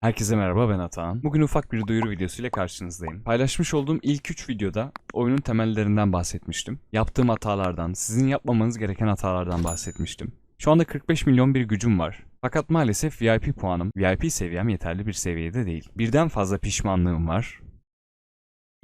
Herkese merhaba ben Atahan. Bugün ufak bir duyuru videosuyla karşınızdayım. Paylaşmış olduğum ilk 3 videoda oyunun temellerinden bahsetmiştim. Yaptığım hatalardan, sizin yapmamanız gereken hatalardan bahsetmiştim. Şu anda 45 milyon bir gücüm var. Fakat maalesef VIP puanım, VIP seviyem yeterli bir seviyede değil. Birden fazla pişmanlığım var.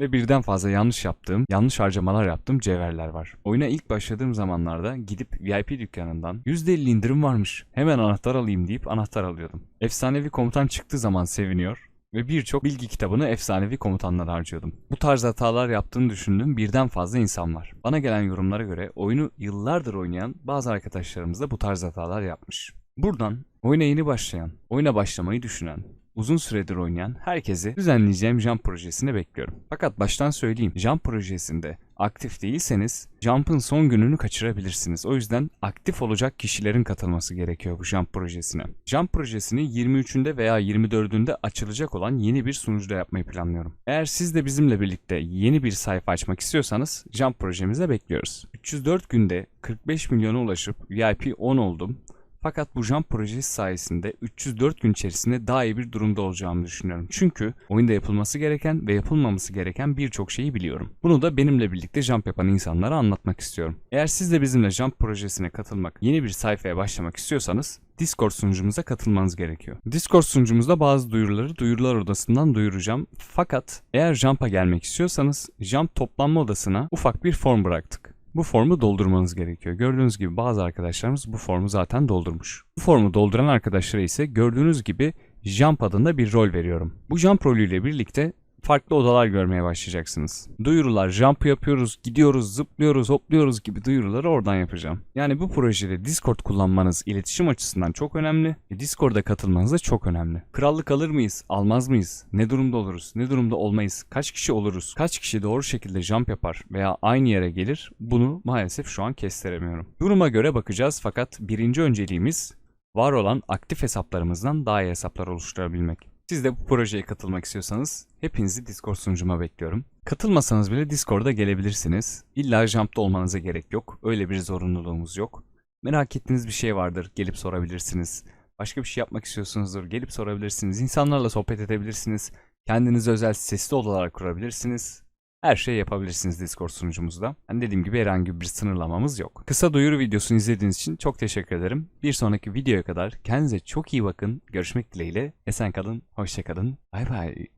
Ve birden fazla yanlış yaptığım, yanlış harcamalar yaptığım cevherler var. Oyuna ilk başladığım zamanlarda gidip VIP dükkanından %50 indirim varmış. Hemen anahtar alayım deyip anahtar alıyordum. Efsanevi komutan çıktığı zaman seviniyor ve birçok bilgi kitabını efsanevi komutanlara harcıyordum. Bu tarz hatalar yaptığını düşündüğüm birden fazla insan var. Bana gelen yorumlara göre oyunu yıllardır oynayan bazı arkadaşlarımız da bu tarz hatalar yapmış. Buradan oyuna yeni başlayan, oyuna başlamayı düşünen, uzun süredir oynayan herkesi düzenleyeceğim Jump projesine bekliyorum. Fakat baştan söyleyeyim, Jump projesinde aktif değilseniz Jump'ın son gününü kaçırabilirsiniz. O yüzden aktif olacak kişilerin katılması gerekiyor bu Jump projesine. Jump projesini 23'ünde veya 24'ünde açılacak olan yeni bir sunucuda yapmayı planlıyorum. Eğer siz de bizimle birlikte yeni bir sayfa açmak istiyorsanız Jump projemize bekliyoruz. 304 günde 45 milyona ulaşıp VIP 10 oldum. Fakat bu jump projesi sayesinde 304 gün içerisinde daha iyi bir durumda olacağımı düşünüyorum. Çünkü oyunda yapılması gereken ve yapılmaması gereken birçok şeyi biliyorum. Bunu da benimle birlikte jump yapan insanlara anlatmak istiyorum. Eğer siz de bizimle jump projesine katılmak, yeni bir sayfaya başlamak istiyorsanız Discord sunucumuza katılmanız gerekiyor. Discord sunucumuzda bazı duyuruları duyurular odasından duyuracağım. Fakat eğer Jump'a gelmek istiyorsanız Jump toplanma odasına ufak bir form bıraktık. Bu formu doldurmanız gerekiyor. Gördüğünüz gibi bazı arkadaşlarımız bu formu zaten doldurmuş. Bu formu dolduran arkadaşlara ise gördüğünüz gibi Jump adında bir rol veriyorum. Bu Jump rolüyle birlikte farklı odalar görmeye başlayacaksınız. Duyurular, jump yapıyoruz, gidiyoruz, zıplıyoruz, hopluyoruz gibi duyuruları oradan yapacağım. Yani bu projede Discord kullanmanız iletişim açısından çok önemli ve Discord'a katılmanız da çok önemli. Krallık alır mıyız, almaz mıyız? Ne durumda oluruz, ne durumda olmayız? Kaç kişi oluruz? Kaç kişi doğru şekilde jump yapar veya aynı yere gelir? Bunu maalesef şu an kestiremiyorum. Duruma göre bakacağız fakat birinci önceliğimiz var olan aktif hesaplarımızdan daha iyi hesaplar oluşturabilmek. Siz de bu projeye katılmak istiyorsanız hepinizi Discord sunucuma bekliyorum. Katılmasanız bile Discord'a gelebilirsiniz. İlla Jump'ta olmanıza gerek yok. Öyle bir zorunluluğumuz yok. Merak ettiğiniz bir şey vardır, gelip sorabilirsiniz. Başka bir şey yapmak istiyorsunuzdur, gelip sorabilirsiniz. İnsanlarla sohbet edebilirsiniz. Kendinize özel sesli odalar kurabilirsiniz. Her şeyi yapabilirsiniz Discord sunucumuzda. Yani dediğim gibi herhangi bir sınırlamamız yok. Kısa duyuru videosunu izlediğiniz için çok teşekkür ederim. Bir sonraki videoya kadar kendinize çok iyi bakın. Görüşmek dileğiyle. Esen kalın, hoşça kalın. Bay bay.